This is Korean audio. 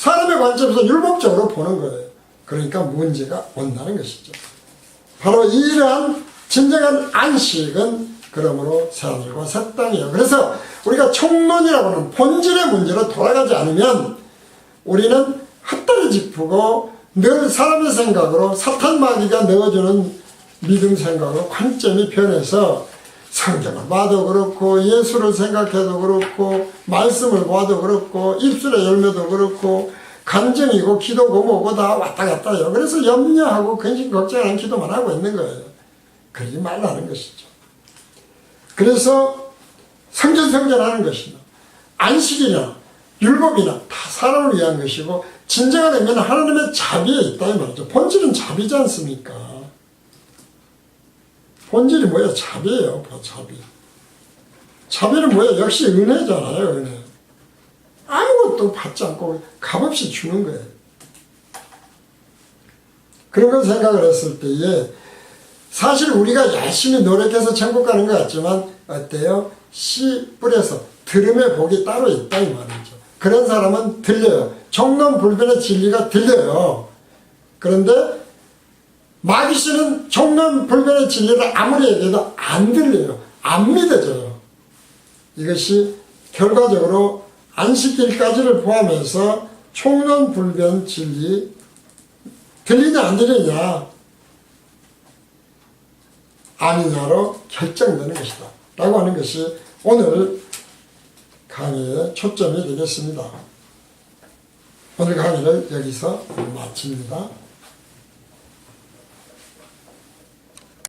사람의 관점에서 율법적으로 보는 거예요. 그러니까 문제가 온다는 것이죠. 바로 이러한 진정한 안식은 그러므로 새하늘과 새 땅이에요. 그래서 우리가 총론이라고 하는 본질의 문제로 돌아가지 않으면 우리는 헛다리 짚고 늘 사람의 생각으로 사탄 마귀가 넣어주는 믿음 생각으로 관점이 변해서 성경을 봐도 그렇고 예수를 생각해도 그렇고 말씀을 봐도 그렇고 입술의 열매도 그렇고 감정이고 기도고 뭐고 다 왔다 갔다 해요. 그래서 염려하고 근심 걱정하는 기도만 하고 있는 거예요. 그러지 말라는 것이죠. 그래서 성전성전하는 것이나 안식이나 율법이나 다 사람을 위한 것이고 진정한 의미는 하나님의 자비에 있다 이 말이죠. 본질은 자비지 않습니까? 본질이 뭐야? 자비예요. 뭐 자비. 자비는 뭐야? 역시 은혜잖아요. 은혜. 아무것도 받지 않고 값없이 주는 거예요. 그런 걸 생각을 했을 때에 사실 우리가 열심히 노력해서 천국 가는 것 같지만 어때요? 씨 뿌려서 들음의 복이 따로 있다 이 말이죠. 그런 사람은 들려요. 종론불변의 진리가 들려요. 그런데 마귀씨는 종론 불변의 진리를 아무리 얘기해도 안 들려요. 안 믿어져요. 이것이 결과적으로 안식일까지를 포함해서 총론 불변 진리 들리냐 안 들리냐 아니냐로 결정되는 것이다. 라고 하는 것이 오늘 강의의 초점이 되겠습니다. 오늘 강의를 여기서 마칩니다.